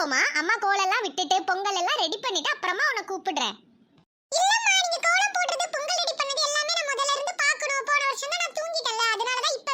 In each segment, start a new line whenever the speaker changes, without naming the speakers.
போய் அம்மா கோலெல்லாம் விட்டுட்டு பொங்கல் எல்லாம் ரெடி பண்ணிட்டு அப்புறமா உன்னை கூப்பிடுறேன். பொங்கல் ரெடி எல்லாமே நான் முதல்ல இருந்து போன நான் அதனால தான் இல்ல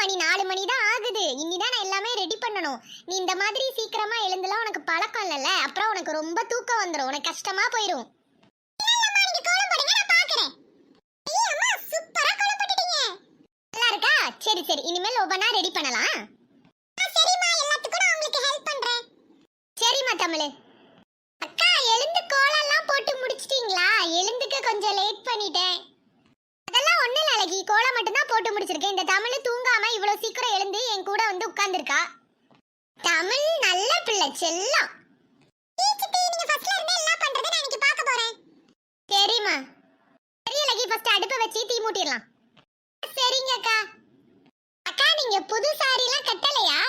மணி நாலு மணி தான் ஆகுது. இனிதான் நான் எல்லாமே ரெடி பண்ணணும். நீ இந்த மாதிரி சீக்கிரமா எழுந்தலாம் உனக்கு பழக்கம் இல்லைல்ல. அப்புறம் உனக்கு ரொம்ப தூக்கம் வந்துடும் உனக்கு கஷ்டமா போயிடும் நல்லா இருக்கா? சரி சரி. இனிமேல் ஒவ்வொன்றா ரெடி பண்ணலாம் சரிம்மா எல்லாத்துக்கும் நான் உங்களுக்கு ஹெல்ப் பண்றேன் சரிம்மா தமிழ்? அக்கா எழுந்து கோலம்லாம் போட்டு முடிச்சிட்டீங்களா? எழுந்துக்க கொஞ்சம் லேட் பண்ணிட்டேன். அதெல்லாம் ஒன்றும் இல்லை அழகி. கோலம் மட்டும்தான் போட்டு முடிச்சிருக்கேன். இந்த தமிழ் தூங்காம இவ்வளோ சீக்கிரம் எழுந்து என் கூட வந்து உட்காந்துருக்கா தமிழ் நல்ல பிள்ளை செல்லம். சரிம்மா சரி அழகி. ஃபர்ஸ்ட் அடுப்பை வச்சு தீ மூட்டிடலாம். சரிங்க அக்கா. அக்கா நீங்க புது சாரிலாம் கட்டலையா?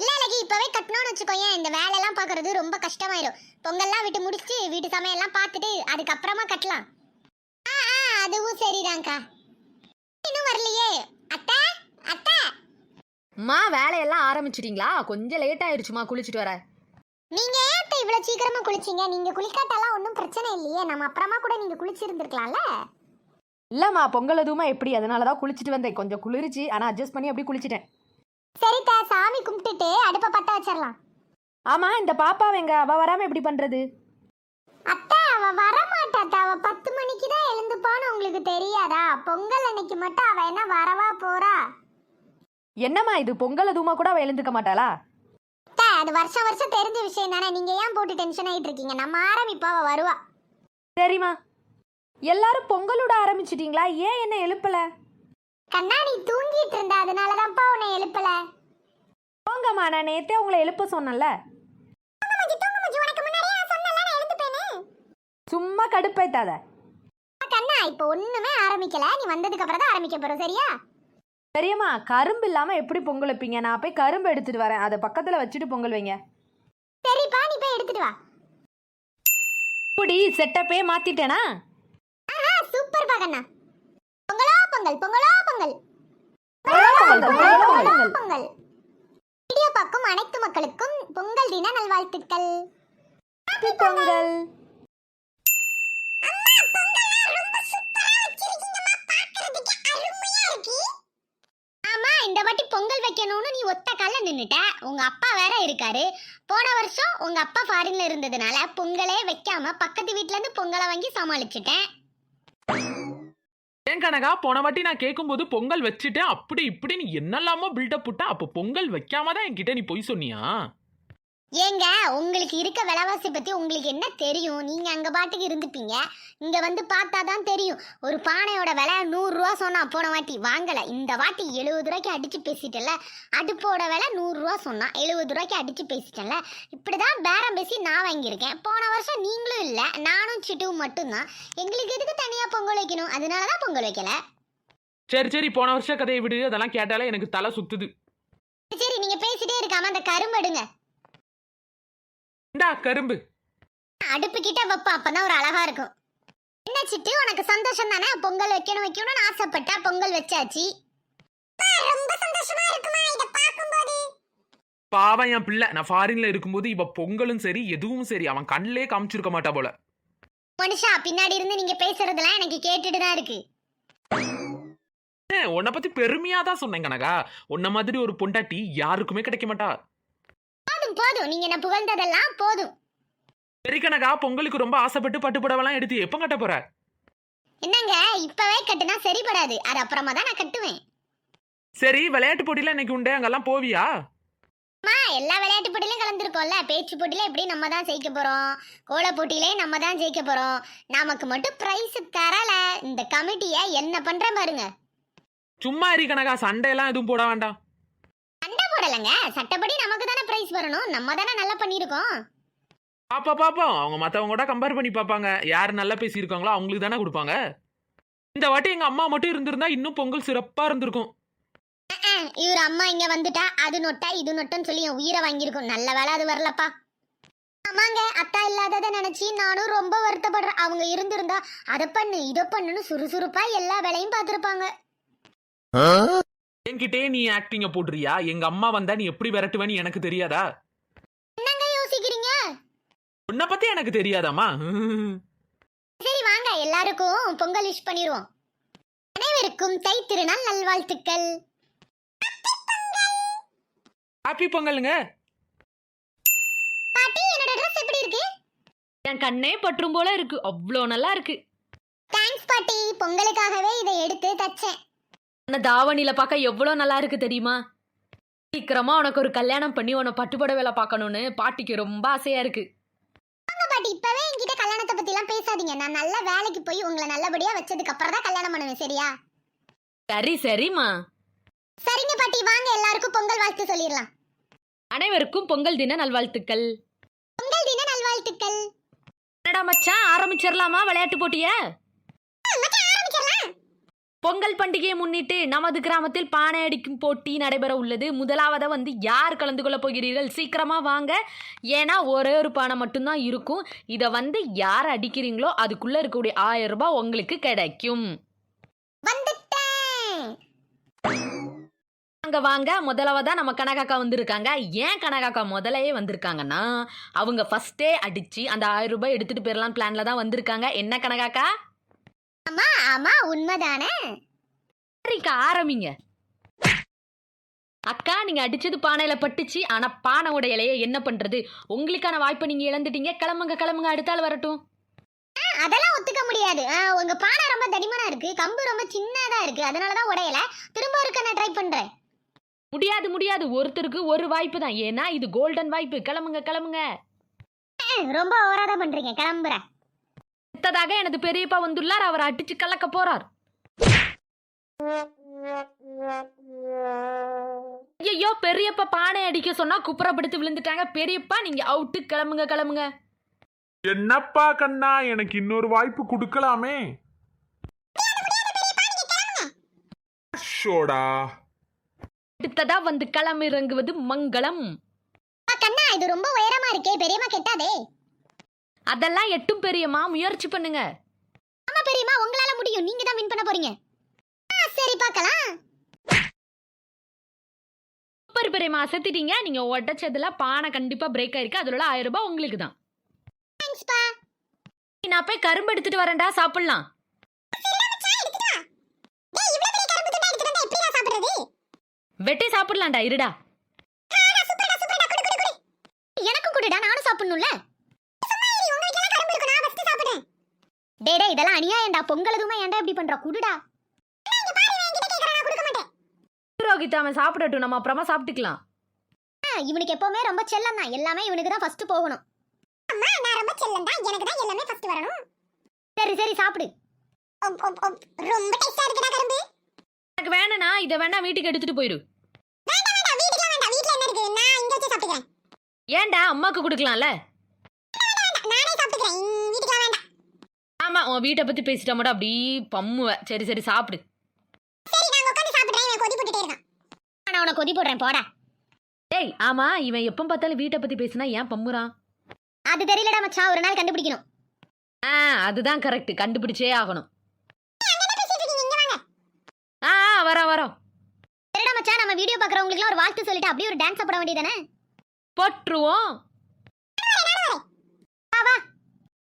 இல்ல அழகி இப்பவே கட்டணும்னு வச்சுக்கோயேன் இந்த வேலையெல்லாம் பார்க்கறது ரொம்ப கஷ்டமாயிரும். பொங்கல்லாம் விட்டு முடிச்சுட்டு வீட்டு சமையல்லாம் பார்த்துட்டு அதுக்கப்புறமா கட்டலாம். ஆ ஆ அதுவும் சரிதான்க்கா. இன்னும் வரலையே. அத்தை அத்தை.
அம்மா வேலையெல்லாம் ஆரம்பிச்சிட்டீங்களா? கொஞ்சம் லேட் ஆயிருச்சுமா குளிச்சுட்டு வர.
நீங்க ஏன் அத்தை இவ்வளவு சீக்கிரமா குளிச்சீங்க? நீங்க குளிக்காட்டாலாம் ஒன்றும் பிரச்சனை இல்லையே. நம்ம அப்புறமா கூட நீங்க குளிச்சிருந்திருக்கலாம்ல.
இல்லம்மா பொங்கல் எதுவுமா எப்படி? அதனால தான் குளிச்சுட்டு வந்தேன். கொஞ்சம் குளிர்ச்சி. ஆனால் அட்ஜஸ்ட் பண்ணி அப்படியே குளிச்சிட்டேன்.
சரிதா சாமி கும்பிட்டுட்டு அடுப்பை பத்த வச்சிடலாம்.
ஆமா இந்த பாப்பா எங்க அவ வராம எப்படி பண்றது?
அத்தை அவ வரமாட்டாத்தா அவ பத்து மணிக்கு தான் எழுந்துப்பான்னு உங்களுக்கு தெரியாதா? பொங்கல் அன்னைக்கு மட்டும் அவ என்ன வரவா போறா?
என்னம்மா இது? பொங்கல் எதுவுமா கூட அவ எழுந்துக்க மாட்டாளா?
அத்தை, அது வருஷம் வருஷம் தெரிஞ்ச விஷயம் தானே. நீங்க ஏன் போட்டு டென்ஷன் ஆயிட்டு இருக்கீங்க? நம்ம ஆரம்பிப்பா அவ வருவா.
சரிம்மா. எல்லாரும் பொங்கலோட ஆரம்பிச்சிட்டீங்களா? ஏன் என்ன எழுப்பல?
கண்ணா நீ தூங்கிட்டு இருந்த. அதனாலதான்ப்பா உன்னை எழுப்பல.
போங்கம்மா நான் நேத்தே உங்களை எழுப்ப சொன்னேன்ல. சும்மா கடுப்பேத்தாத.
கண்ணா இப்போ ஒண்ணுமே ஆரம்பிக்கல. நீ வந்ததுக்கு அப்புறம் தான் ஆரம்பிக்க போறோம் சரியா?
பெரியம்மா கரும்பு இல்லாம எப்படி பொங்கல் வைப்பீங்க? நான் போய் கரும்பு எடுத்துட்டு வரேன். அதை பக்கத்துல வச்சுட்டு பொங்கல் வைங்க.
சரிப்பா நீ போய் எடுத்துட்டு வா.
இப்படி செட்டப்பே மாத்திட்டேனா?
ஆஹா சூப்பர்ப்பா கண்ணா. பொங்கலோ பொங்கல் பொங்கலோ பொங்கல்.
பொங்கல், பொங்கல்,
பார்க்கும் அனைத்து மக்களுக்கும் பொங்கல் தின நல்வாழ்த்துக்கள்.
Happy பொங்கல்
ஆமா இந்த வாட்டி பொங்கல் வைக்கணும்னு நீ ஒத்த கால நின்னுட்ட. உங்க அப்பா வேற இருக்காரு. போன வருஷம் உங்க அப்பா ஃபாரின்ல இருந்ததுனால பொங்கலே வைக்காம பக்கத்து வீட்ல இருந்து பொங்கலை வாங்கி சமாளிச்சுட்டேன்.
ஏன் கனகா போன வாட்டி நான் கேட்கும்போது பொங்கல் வச்சுட்டேன். அப்படி இப்படி நீ என்னெல்லாமோ பில்டப் புட்ட அப்போ பொங்கல் வைக்காம தான் என்கிட்ட நீ பொய் சொன்னியா?
ஏங்க உங்களுக்கு இருக்க விலைவாசி பத்தி உங்களுக்கு என்ன தெரியும்? நீங்க அங்க பாட்டுக்கு இருந்துப்பீங்க. இங்க வந்து பார்த்தா தான் தெரியும். ஒரு பானையோட விலை நூறு ரூபா சொன்னா போன வாட்டி வாங்கல. இந்த வாட்டி எழுபது ரூபாய்க்கு அடிச்சு பேசிட்டல அடுப்போட விலை நூறு ரூபா சொன்னா எழுபது ரூபாய்க்கு அடிச்சு பேசிட்டேன்ல. இப்படிதான் பேரம் பேசி நான் வாங்கியிருக்கேன். போன வருஷம் நீங்களும் இல்ல நானும் சிட்டுவும் மட்டும்தான். எங்களுக்கு எதுக்கு தனியா பொங்கல் வைக்கணும்? அதனாலதான் பொங்கல் வைக்கல.
சரி சரி போன வருஷம் கதையை விடு. அதெல்லாம் கேட்டாலே எனக்கு தலை சுத்துது.
சரி நீங்க பேசிட்டே இருக்காம அந்த கரும்பு எடுங்க.
இந்தா கரும்பு.
அடுப்பு கிட்ட வைப்போம் அப்பதான் ஒரு அழகா இருக்கும். என்ன சிட்டு உனக்கு சந்தோஷம் தானே? பொங்கல் வைக்கணும் வைக்கணும்னு ஆசைப்பட்டா பொங்கல் வச்சாச்சு. ரொம்ப சந்தோஷமா இருக்குமா இத பாக்கும்போது
பாவம் என் பிள்ளை. நான் ஃபாரின்ல இருக்கும்போது இவ பொங்கலும் சரி எதுவும் சரி அவன் கண்ணிலே காமிச்சிருக்க மாட்டா போல.
மனுஷா பின்னாடி இருந்து நீங்க பேசுறதெல்லாம் எனக்கு கேட்டுட்டு தான் இருக்கு.
உன்னை பத்தி பெருமையா தான் சொன்னேன் கனகா. உன்ன மாதிரி ஒரு பொண்டாட்டி யாருக்குமே கிடைக்க மாட்டா.
போதும் போதும். நீங்க என்ன புகழ்ந்ததெல்லாம் போதும்.
சரி கனகா பொங்கலுக்கு ரொம்ப ஆசைப்பட்டு பட்டு புடவெல்லாம் எடுத்து எப்போ கட்ட போற?
என்னங்க இப்பவே கட்டுனா சரிப்படாது. அது அப்புறமா தான் நான் கட்டுவேன்.
சரி விளையாட்டு போட்டியில இன்னைக்கு உண்டு. அங்கெல்லாம் போவியா?
அம்மா எல்லா விளையாட்டு போட்டியிலும் கலந்துருக்கோம்ல. பேச்சு போட்டியில எப்படி நம்ம தான் ஜெயிக்க போறோம்? கோல போட்டியிலே நம்ம தான் ஜெயிக்க போறோம். நமக்கு மட்டும் பிரைஸ் தரல. இந்த கமிட்டியை என்ன பண்றேன் பாருங்க.
சும்மா இரு கனகா சண்டையெல்லாம் எதுவும் போட வேண்டாம்.
சண்டை போடலைங்க சட்டப்படி நமக்கு தானே பிரைஸ் வரணும். நம்ம தானே நல்லா பண்ணியிருக்கோம்.
பாப்பா பாப்போம். அவங்க மத்தவங்க கூட கம்பேர் பண்ணி பார்ப்பாங்க. யார் நல்லா பேசியிருக்காங்களோ அவங்களுக்கு தானே கொடுப்பாங்க. இந்த வாட்டி எங்க அம்மா மட்டும் இருந்திருந்தா இன்னும் பொங்கல் சிறப்பா இருந்திருக்கும்.
இவர் அம்மா இங்க வந்துட்டா அது நொட்டா இது நொட்டன்னு சொல்லி என் உயிரை வாங்கியிருக்கும். நல்ல வேலை அது வரலப்பா. ஆமாங்க அத்தா இல்லாததை நினைச்சு நானும் ரொம்ப வருத்தப்படுறேன். அவங்க இருந்திருந்தா அதை பண்ணு இதை பண்ணுன்னு சுறுசுறுப்பா எல்லா வேலையும் பார்த்துருப்பாங்க.
என்கிட்டயே நீ ஆக்டிங்க போட்டுறியா எங்க அம்மா வந்தா நீ எப்படி விரட்டுவேன்னு எனக்கு தெரியாதா?
என்னங்க யோசிக்கிறீங்க?
உன்னை பத்தி எனக்கு தெரியாதாம்மா?
சரி வாங்க. எல்லாருக்கும் பொங்கல் விஷ் பண்ணிடுவோம் அனைவருக்கும் தை திருநாள் நல்வாழ்த்துக்கள்.
ஹாப்பி பொங்கலுங்க.
பாட்டி என்னோட ட்ரெஸ் எப்படி இருக்கு?
என் கண்ணே பற்றும் போல இருக்கு. அவ்வளோ நல்லா இருக்கு.
தேங்க்ஸ் பாட்டி. பொங்கலுக்காகவே இதை எடுத்து தச்சேன்.
அந்த தாவணியில பார்க்க எவ்வளோ நல்லா இருக்கு தெரியுமா? சீக்கிரமா உனக்கு ஒரு கல்யாணம் பண்ணி உன்னை பட்டுப்பட வேலை பார்க்கணும்னு பாட்டிக்கு ரொம்ப ஆசையா இருக்கு.
பாட்டி இப்பவே என்கிட்ட கல்யாணத்தை பத்தி எல்லாம் பேசாதீங்க. நான் நல்ல வேலைக்கு போய் உங்களை நல்லபடியா வச்சதுக்கு அப்புறம் தான் கல்யாணம் பண்ணுவேன் சரியா?
சரி சரிம்மா.
சரிங்க பாட்டி வாங்க. எல்லாருக்கும் பொங்கல் வாழ்த்து சொல்லிடலாம்.
அனைவருக்கும் பொங்கல் தின நல்வாழ்த்துக்கள்.
பொங்கல் தின நல்வாழ்த்துக்கள்.
என்னடா மச்சான் ஆரம்பிச்சிடலாமா விளையாட்டு போட்டிய? பொங்கல் பண்டிகையை முன்னிட்டு நமது கிராமத்தில் பானை அடிக்கும் போட்டி நடைபெற உள்ளது. முதலாவதா வந்து யார் கலந்து கொள்ள போகிறீர்கள்? சீக்கிரமா வாங்க. ஏன்னா ஒரே ஒரு பானை மட்டும்தான் இருக்கும். இதை வந்து யார் அடிக்கிறீங்களோ அதுக்குள்ள இருக்கக்கூடிய ஆயிரம் ரூபாய் உங்களுக்கு கிடைக்கும். அங்க வாங்க முதலாவதா நம்ம கனகாக்கா வந்திருக்காங்க. ஏன் கனகாக்கா முதலையே வந்திருக்காங்கன்னா அவங்க ஃபர்ஸ்டே அடிச்சு அந்த ஆயிரம் ரூபாய் எடுத்துட்டு போயிடலாம் பிளான்ல தான் வந்திருக்காங்க. என்ன கனகாக்கா?
ஆமா ஆமா உண்மைதானே?
சரிக்கா ஆரம்பிங்க. அக்கா நீங்க அடிச்சது பானையில பட்டுச்சு ஆனா பானை உடையலையே என்ன பண்றது? உங்களுக்கான வாய்ப்பை நீங்க இழந்துட்டீங்க. கிளம்புங்க கிளம்புங்க அடுத்தாள் வரட்டும்.
அதெல்லாம் ஒத்துக்க முடியாது. உங்க பானை ரொம்ப தடிமனா இருக்கு கம்பு ரொம்ப சின்னதா இருக்கு அதனால தான் உடையல. திரும்ப இருக்க நான் ட்ரை பண்றேன்.
முடியாது முடியாது. ஒருத்தருக்கு ஒரு வாய்ப்பு தான். ஏன்னா இது கோல்டன் வாய்ப்பு. கிளம்புங்க கிளம்புங்க.
ரொம்ப ஓவரா தான் பண்றீங்க. கிளம்புறேன்.
அடுத்ததாக எனது பெரியப்பா வந்துள்ளார். அவர் அடிச்சு கலக்க போறார். ஐயோ பெரியப்பா பானை அடிக்க சொன்னா குப்புறப்படுத்தி விழுந்துட்டாங்க. பெரியப்பா நீங்க அவுட்டு கிளம்புங்க கிளம்புங்க.
என்னப்பா கண்ணா எனக்கு இன்னொரு வாய்ப்பு கொடுக்கலாமே? ஷோடா
அடுத்ததா வந்து களம் இறங்குவது மங்களம்
கண்ணா இது ரொம்ப உயரமா இருக்கே பெரியம்மா கெட்டாதே.
அதெல்லாம் எட்டும் பெரியம்மா முயற்சி பண்ணுங்க.
ஆமா பெரியம்மா உங்களால முடியும். நீங்க தான் வின் பண்ண போறீங்க. ஆ, சரி பார்க்கலாம்.
சூப்பர் பெரியம்மா அசத்திட்டீங்க நீங்க உடச்சதுல பானை கண்டிப்பா பிரேக் ஆயிருக்கு. அதுல உள்ள ஆயிரம் ரூபாய் உங்களுக்கு தான். நான் போய் கரும்பு எடுத்துட்டு வரேன்டா சாப்பிடலாம். வெட்டி சாப்பிடலாம்டா இருடா.
எனக்கும் கொடுடா நானும் சாப்பிடணும்ல? டேய் டேய் இதெல்லாம் அநியாயம்டா. பொங்கல் எதுவுமே ஏன்டா இப்படி பண்ற? குடுடா.
ரோஹித் அவன் சாப்பிடட்டும். நம்ம அப்புறமா சாப்பிட்டுக்கலாம்.
ஆ, இவனுக்கு எப்பவுமே ரொம்ப செல்லம் தான் எல்லாமே இவனுக்கு தான் ஃபர்ஸ்ட் போகணும். அம்மா நான் ரொம்ப செல்லம் தான் எனக்கு தான் எல்லாமே ஃபர்ஸ்ட் வரணும். சரி சரி சாப்பிடு. ரொம்ப டேஸ்டா இருக்குடா கரும்பு.
எனக்கு வேணும்னா இதை வேணா வீட்டுக்கு எடுத்துட்டு போயிரு.
வேண்டாம் வேண்டாம். வீட்டுக்குலாம் வேண்டாம். வீட்ல என்ன இருக்கு? நான் இங்க வச்சு சாப்பிட்டுக்கிறேன்.
ஏன்டா அம்மாக்கு கொடுக்கலாம்ல?
நானே சாப்பிட்டுக்கிறேன். வீட்டுக்குலாம் வேண்டாம்
ஆமா உன் வீட்டை பத்தி பேசிட்டா மட்டும் அப்படி பம்முவ. சரி சரி சாப்பிடு.
சரி நான் உனக்கு கொதி போடுறேன். போடா.
டேய் ஆமா இவன் எப்போ பார்த்தாலும் வீட்டை பத்தி பேசினா ஏன் பம்முறான்?
அது தெரியலடா மச்சான். ஒரு நாள் கண்டுபிடிக்கணும்.
ஆ அதுதான் கரெக்ட் கண்டுபிடிச்சே ஆகணும். ஆ ஆ, வரோம் வரோம்.
சரிடா மச்சான். நம்ம வீடியோ பார்க்குறவங்களுக்குலாம் ஒரு வாழ்த்து சொல்லிட்டு அப்படியே ஒரு டான்ஸ் போட வேண்டியதானே
போட்டுருவோம்
வா வா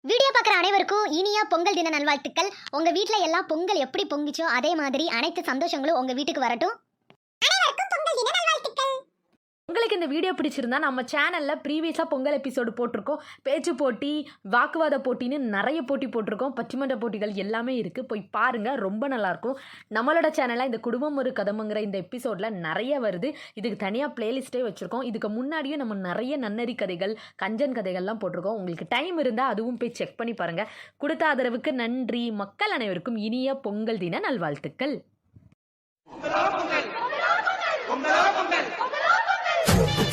வீடியோ பார்க்குற அனைவருக்கும் இனியா பொங்கல் தின நல்வாழ்த்துக்கள். உங்கள் வீட்டில் எல்லாம் பொங்கல் எப்படி பொங்கிச்சோ அதே மாதிரி அனைத்து சந்தோஷங்களும் உங்கள் வீட்டுக்கு வரட்டும் அனைவருக்கும் பொங்கல் தின நல்வாழ்த்துக்கள்
உங்களுக்கு இந்த வீடியோ பிடிச்சிருந்தா நம்ம சேனலில் ப்ரீவியஸாக பொங்கல் எபிசோடு போட்டிருக்கோம். பேச்சு போட்டி வாக்குவாத போட்டின்னு நிறைய போட்டி போட்டிருக்கோம். பட்டிமன்ற போட்டிகள் எல்லாமே இருக்குது போய் பாருங்கள் ரொம்ப நல்லாயிருக்கும். நம்மளோட சேனலில் இந்த குடும்பம் ஒரு கதமுங்கிற இந்த எபிசோடில் நிறைய வருது. இதுக்கு தனியாக பிளேலிஸ்ட்டே வச்சுருக்கோம். இதுக்கு முன்னாடியும் நம்ம நிறைய நன்னறி கதைகள் கஞ்சன் கதைகள்லாம் போட்டிருக்கோம். உங்களுக்கு டைம் இருந்தால் அதுவும் போய் செக் பண்ணி பாருங்கள் கொடுத்த ஆதரவுக்கு நன்றி. மக்கள் அனைவருக்கும் இனிய பொங்கல் தின நல்வாழ்த்துக்கள். Woo!